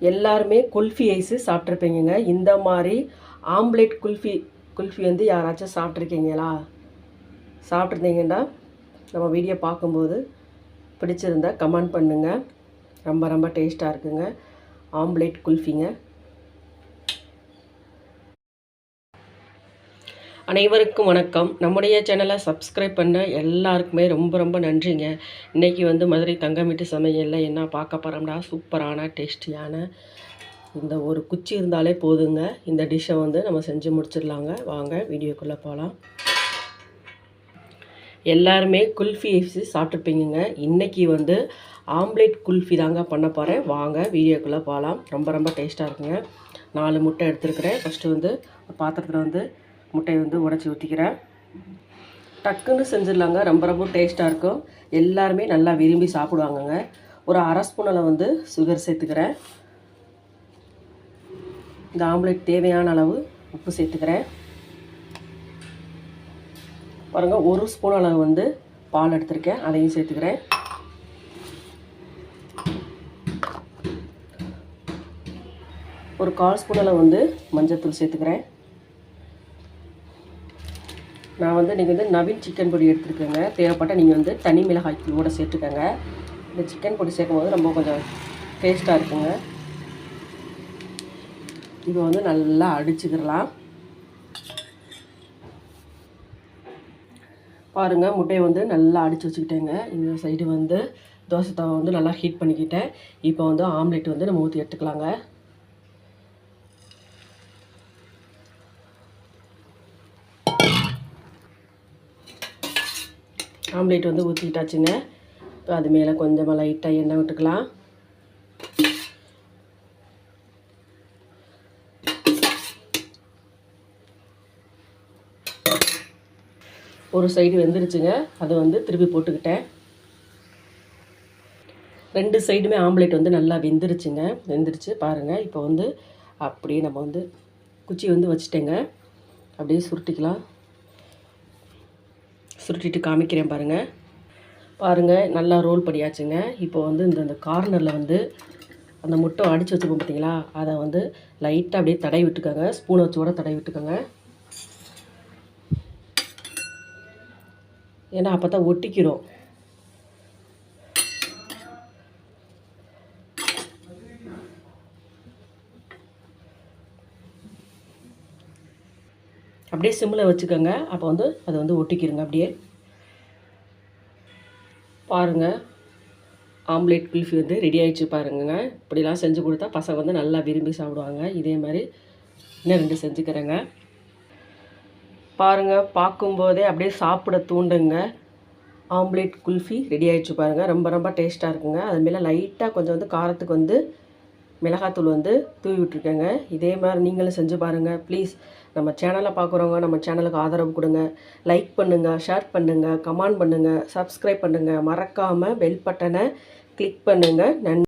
எல்லாருமே குல்ஃபி ஐஸு சாப்பிட்ருப்பீங்க இந்த மாதிரி ஆம்லேட் குல்ஃபி குல்ஃபி வந்து யாராச்சும் சாப்பிட்ருக்கீங்களா சாப்பிட்ருந்தீங்கன்னா நம்ம வீடியோ பார்க்கும்போது பிடிச்சிருந்தா கமெண்ட் பண்ணுங்கள் ரொம்ப ரொம்ப டேஸ்ட்டாக இருக்குங்க. ஆம்லேட் குல்ஃபிங்க. அனைவருக்கும் வணக்கம். நம்முடைய சேனலை சப்ஸ்கிரைப் பண்ண எல்லாருக்குமே ரொம்ப ரொம்ப நன்றிங்க. இன்றைக்கி வந்து மதுரை தங்கமிட்டு சமையலில் என்ன பார்க்க போகிறோம்னா சூப்பரான டேஸ்டியான இந்த ஒரு குச்சி இருந்தாலே போதுங்க. இந்த டிஷ்ஷை வந்து நம்ம செஞ்சு முடிச்சிடலாங்க. வாங்க வீடியோக்குள்ளே போகலாம் எல்லாருமே குல்ஃபி சாப்பிட்ருப்பீங்க இன்றைக்கி வந்து ஆம்லேட் குல்ஃபி தாங்க பண்ண போகிறேன் வாங்க வீடியோக்குள்ளே போகலாம் ரொம்ப ரொம்ப டேஸ்ட்டாக இருக்குங்க. நாலு முட்டை எடுத்துருக்கிறேன். ஃபஸ்ட்டு வந்து பாத்திரத்தில் வந்து முட்டையை வந்து உடச்சி ஊற்றிக்கிறேன் டக்குன்னு செஞ்சிடலாங்க. ரொம்ப ரொம்ப டேஸ்ட்டாக இருக்கும். எல்லாருமே நல்லா விரும்பி சாப்பிடுவாங்கங்க. ஒரு அரை ஸ்பூனில் வந்து சுகர் சேர்த்துக்கிறேன். இந்த ஆம்லேட் தேவையான அளவு உப்பு சேர்த்துக்கிறேன். பாருங்கள் ஒரு ஸ்பூன் அளவு வந்து பால் எடுத்திருக்கேன். அதையும் சேர்த்துக்கிறேன். ஒரு கால் ஸ்பூன் அளவு வந்து மஞ்சள்தூள் சேர்த்துக்கிறேன். நான் வந்து நீங்கள் வந்து நவீன் சிக்கன் பொடி எடுத்துருக்கேங்க. தேவைப்பட்டால் நீங்கள் வந்து தனி மிளகாய் தூளோட சேர்த்துக்கோங்க. இந்த சிக்கன் பொடி சேர்க்கும் போது ரொம்ப கொஞ்சம் டேஸ்ட்டாக இருக்குங்க. இப்போ வந்து நல்லா அடிச்சுக்கிடலாம். பாருங்கள் முட்டையை வந்து நல்லா அடித்து வச்சுக்கிட்டேங்க. இந்த சைடு வந்து தோசை தவா வந்து நல்லா ஹீட் பண்ணிக்கிட்டேன். இப்போ வந்து ஆம்லேட் வந்து நம்ம ஊற்றி எடுத்துக்கலாங்க. ஆம்லேட் வந்து ஊற்றிக்கிட்டாச்சுங்க இப்போ அது மேலே கொஞ்சமாக லைட்டாக எண்ணெய் விட்டுக்கலாம். ஒரு சைடு வெந்துருச்சுங்க. அதை வந்து திருப்பி போட்டுக்கிட்டேன். ரெண்டு சைடுமே ஆம்லேட் வந்து நல்லா வெந்துருச்சுங்க. வெந்துருச்சு பாருங்கள் இப்போ வந்து அப்படியே நம்ம வந்து குச்சி வந்து வச்சுட்டேங்க. அப்படியே சுருட்டிக்கலாம். சுருட்டிட்டு காமிக்கிறேன் பாருங்கள் பாருங்கள் நல்லா ரோல் பண்ணியாச்சுங்க. இப்போ வந்து இந்த இந்த கார்னரில் வந்து அந்த முட்டை அடித்து வச்சுருக்கோம் பார்த்தீங்களா அதை வந்து லைட்டாக அப்படியே தடவி விட்டுக்கோங்க. ஸ்பூனை வச்சு கூட தடவி விட்டுக்கோங்க. ஏன்னா அப்போ தான் ஒட்டிக்கிறோம். அப்படியே சிம்மில் வச்சுக்கோங்க. அப்போ வந்து அதை வந்து ஒட்டிக்கிருங்க. அப்படியே பாருங்கள் ஆம்லேட் குல்ஃபி வந்து ரெடி ஆகிடுச்சு பாருங்க இப்படிலாம் செஞ்சு கொடுத்தா பசங்க வந்து நல்லா விரும்பி சாப்பிடுவாங்க. இதே மாதிரி இன்னும் ரெண்டு செஞ்சுக்கிறேங்க. பாருங்கள் பார்க்கும்போதே அப்படியே சாப்பிட தூண்டுங்க. ஆம்லேட் குல்ஃபி ரெடி ஆகிடுச்சு பாருங்கள் ரொம்ப ரொம்ப டேஸ்ட்டாக இருக்குங்க. அதுமாரி லைட்டாக கொஞ்சம் வந்து காரத்துக்கு வந்து மிளகாத்தூள் வந்து தூவி விட்ருக்கேங்க இதே மாதிரி நீங்களும் செஞ்சு பாருங்கள் ப்ளீஸ் நம்ம சேனலை பார்க்குறவங்க நம்ம சேனலுக்கு ஆதரவு கொடுங்க. லைக் பண்ணுங்கள் ஷேர் பண்ணுங்கள் கமெண்ட் பண்ணுங்கள் சப்ஸ்கிரைப் பண்ணுங்கள் மறக்காமல் பெல் பட்டனை கிளிக் பண்ணுங்கள் நன்றி.